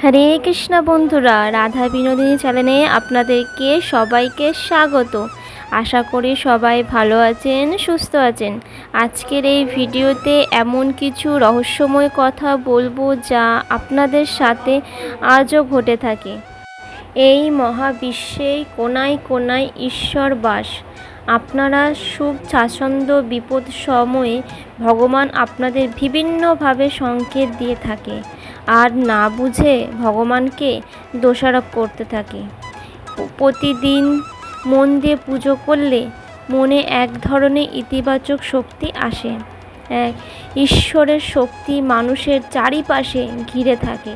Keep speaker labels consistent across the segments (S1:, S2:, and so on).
S1: হরে কৃষ্ণ বন্ধুরা, রাধা বিনোদিনী চ্যানেলে আপনাদেরকে সবাইকে স্বাগত। আশা করি সবাই ভালো আছেন, সুস্থ আছেন। আজকের এই ভিডিওতে এমন কিছু রহস্যময় কথা বলব যা আপনাদের সাথে আজও ঘটে থাকে। এই মহাবিশ্বে কোনায় কোনায় ঈশ্বর বাস। আপনারা সুখ, স্বাচ্ছন্দ্য, বিপদ সময়ে ভগবান আপনাদের বিভিন্নভাবে সংকেত দিয়ে থাকে। আর না বুঝে ভগবানকে দোষারোপ করতে থাকে। প্রতিদিন মন দিয়ে পুজো করলে মনে এক ধরনের ইতিবাচক শক্তি আসে। ঈশ্বরের শক্তি মানুষের চারিপাশে ঘিরে থাকে।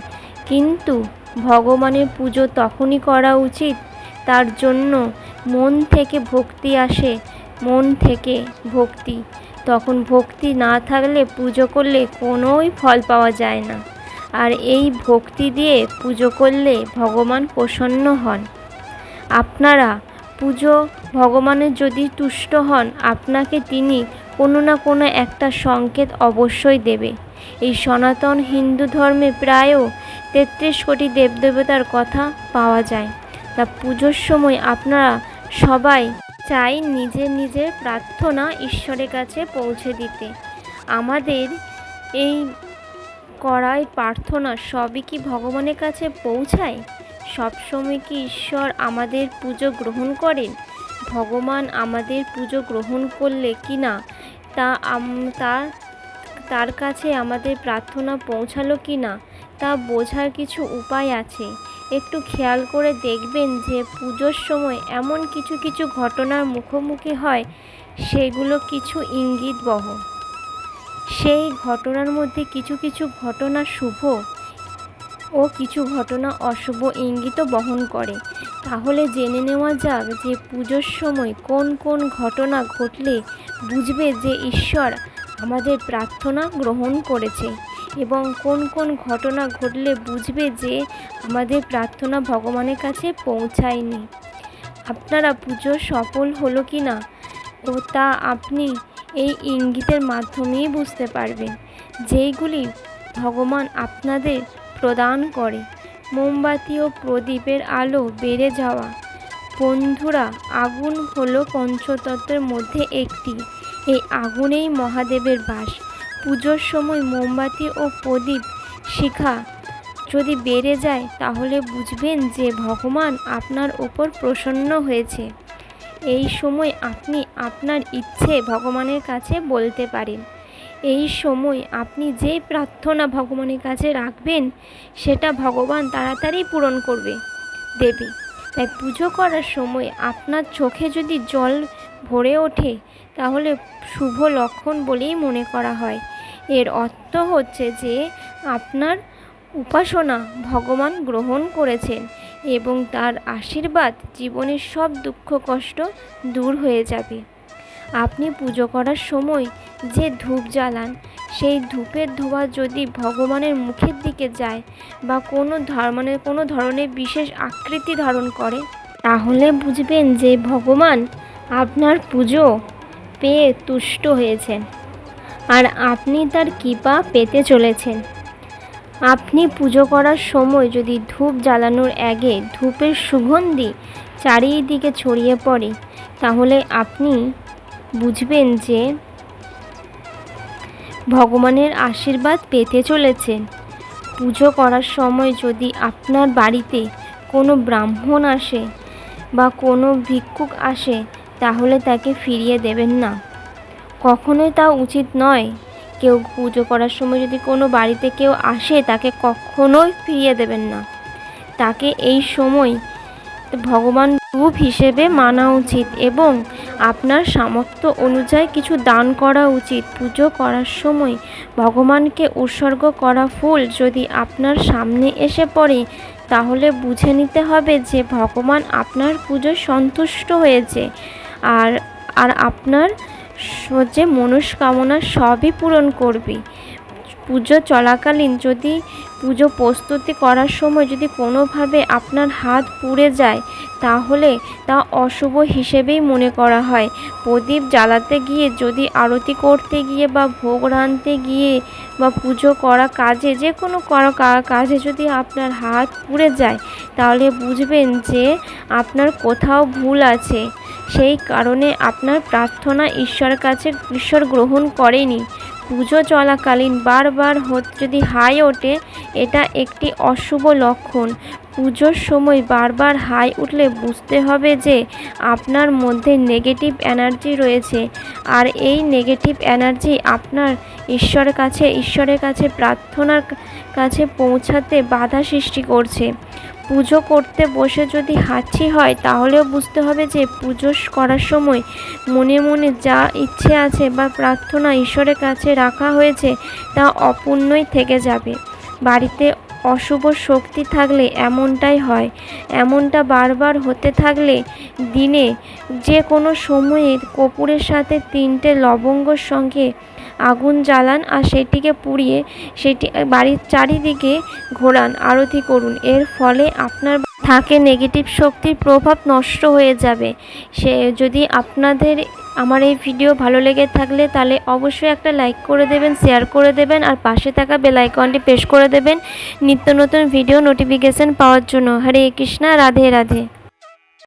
S1: কিন্তু ভগবানের পুজো তখনই করা উচিত, তার জন্য মন থেকে ভক্তি আসে, মন থেকে ভক্তি। তখন ভক্তি না থাকলে পুজো করলে কোনোই ফল পাওয়া যায় না। আর এই ভক্তি দিয়ে পুজো করলে ভগবান প্রসন্ন হন। আপনারা পুজো ভগবানের যদি তুষ্ট হন, আপনাকে তিনি কোনো না কোনো একটা সংকেত অবশ্যই দেবে। এই সনাতন হিন্দু ধর্মে প্রায়ও তেত্রিশ কোটি দেবদেবতার কথা পাওয়া যায়। তা পুজোর সময় আপনারা সবাই চাই নিজের নিজের প্রার্থনা ঈশ্বরের কাছে পৌঁছে দিতে। আমাদের এই করাই প্রার্থনা সবই কি ভগবানের কাছে পৌঁছায়? সবসময় কি ঈশ্বর আমাদের পুজো গ্রহণ করেন? ভগবান আমাদের পুজো গ্রহণ করলে কি না? তা তার তার কাছে আমাদের প্রার্থনা পৌঁছালো কি না? তা বোঝার কিছু উপায় আছে। একটু খেয়াল করে দেখবেন যে পুজোর সময় এমন কিছু কিছু ঘটনার মুখোমুখি হয়, সেগুলো কিছু ইঙ্গিত বহ সেই ঘটনার মধ্যে কিছু কিছু ঘটনা শুভ ও কিছু ঘটনা অশুভ ইঙ্গিত বহন করে। তাহলে জেনে নেওয়া যাক যে পুজোর সময় কোন কোন ঘটনা ঘটলে বুঝবে যে ঈশ্বর আমাদের প্রার্থনা গ্রহণ করেছে এবং কোন কোন ঘটনা ঘটলে বুঝবে যে আমাদের প্রার্থনা ভগবানের কাছে পৌঁছায়নি। আপনারা পুজো সফল হলো কি না ও তা আপনি এই ইঙ্গিতের মাধ্যমেই বুঝতে পারবেন যেইগুলি ভগবান আপনাদের প্রদান করে। মোমবাতি ও প্রদীপের আলো বেড়ে যাওয়া। বন্ধুরা, আগুন হলো পঞ্চতত্ত্বের মধ্যে একটি। এই আগুনেই মহাদেবের বাস। পুজোর সময় মোমবাতি ও প্রদীপ শিখা যদি বেড়ে যায়, তাহলে বুঝবেন যে ভগবান আপনার ওপর প্রসন্ন হয়েছে। এই সময় আপনি আপনার ইচ্ছে ভগবানের কাছে বলতে পারেন। এই সময় আপনি যে প্রার্থনা ভগবানের কাছে রাখবেন, সেটা ভগবান তাড়াতাড়ি পূরণ করবে। দেবে, তাই পুজো করার সময় আপনার চোখে যদি জল ভরে ওঠে, তাহলে শুভ লক্ষণ বলেই মনে করা হয়। এর অর্থ হচ্ছে যে আপনার উপাসনা ভগবান গ্রহণ করেছেন। এবং তার আশীর্বাদ জীবনের সব দুঃখ কষ্ট দূর হয়ে যাবে। আপনি পুজো করার সময় যে ধূপ জ্বালান, সেই ধূপের ধোঁয়া যদি ভগবানের মুখের দিকে যায় বা কোনো ধর্মের কোনো ধরনের বিশেষ আকৃতি ধারণ করে, তাহলে বুঝবেন যে ভগবান আপনার পুজো পেয়ে তুষ্ট হয়েছেন। আর আপনি তার কৃপা পেতে চলেছেন। আপনি পুজো করার সময় যদি ধূপ জ্বালানোর আগে ধূপের সুগন্ধি চারিদিকে ছড়িয়ে পড়ে, তাহলে আপনি বুঝবেন যে ভগবানের আশীর্বাদ পেতে চলেছেন। পুজো করার সময় যদি আপনার বাড়িতে কোনো ব্রাহ্মণ আসে বা কোনো ভিক্ষুক আসে, তাহলে তাকে ফিরিয়ে দেবেন না। কখনোই তা উচিত নয় কেউ পুজো করার সময় যদি কোনো বাড়িতে কেউ আসে, তাকে কখনোই ফিরিয়ে দেবেন না। তাকে এই সময় ভগবান রূপ হিসেবে মানা উচিত এবং আপনার সামর্থ্য অনুযায়ী কিছু দান করা উচিত। পুজো করার সময় ভগবানকে উৎসর্গ করা ফুল যদি আপনার সামনে এসে পড়ে, তাহলে বুঝে নিতে হবে যে ভগবান আপনার পুজো সন্তুষ্ট হয়েছে। আর আর আপনার যে মনস্কামনা সবই পূরণ করবে। পুজো চলাকালীন যদি পুজো প্রস্তুতি করার সময় যদি কোনোভাবে আপনার হাত পুড়ে যায়, তাহলে তা অশুভ হিসেবেই মনে করা হয়। প্রদীপ জ্বালাতে গিয়ে, যদি আরতি করতে গিয়ে বা ভোগ রাঁধতে গিয়ে বা পুজো করা কাজে, যে কোনো কাজে যদি আপনার হাত পুড়ে যায়, তাহলে বুঝবেন যে আপনার কোথাও ভুল আছে। সেই কারণে আপনার প্রার্থনা ঈশ্বরের কাছে, ঈশ্বর গ্রহণ করেনি। পুজো চলাকালীন বারবার যদি হাই ওঠে, এটা একটি অশুভ লক্ষণ। পুজোর সময় বারবার হাই উঠলে বুঝতে হবে যে আপনার মধ্যে নেগেটিভ এনার্জি রয়েছে। আর এই নেগেটিভ এনার্জি আপনার ঈশ্বরের কাছে ঈশ্বরের কাছে, প্রার্থনার কাছে পৌঁছাতে বাধা সৃষ্টি করছে। পুজো করতে বসে যদি হাঁচি হয়, তাহলেও বুঝতে হবে যে পুজো করার সময় মনে মনে যা ইচ্ছে আছে বা প্রার্থনা ঈশ্বরের কাছে রাখা হয়েছে, তা অপূর্ণই থেকে যাবে। বাড়িতে অশুভ শক্তি থাকলে এমনটাই হয়। এমনটা বারবার হতে থাকলে দিনে যে কোনো সময়ে কপুরের সাথে তিনটে লবঙ্গর সঙ্গে আগুন জ্বালান আর সেটিকে পুড়িয়ে সেটি, বাড়ির চারিদিকে ঘোরান, আরতি করুন। এর ফলে আপনার থাকে নেগেটিভ শক্তির প্রভাব নষ্ট হয়ে যাবে। সে, যদি আপনাদের, আমার এই ভিডিও ভালো লেগে থাকলে তাহলে অবশ্যই একটা লাইক করে দেবেন শেয়ার করে দেবেন আর পাশে থাকা বেল আইকনটি প্রেস করে দেবেন। নিত্য নতুন ভিডিও নোটিফিকেশন পাওয়ার জন্য। হরে কৃষ্ণা, রাধে রাধে।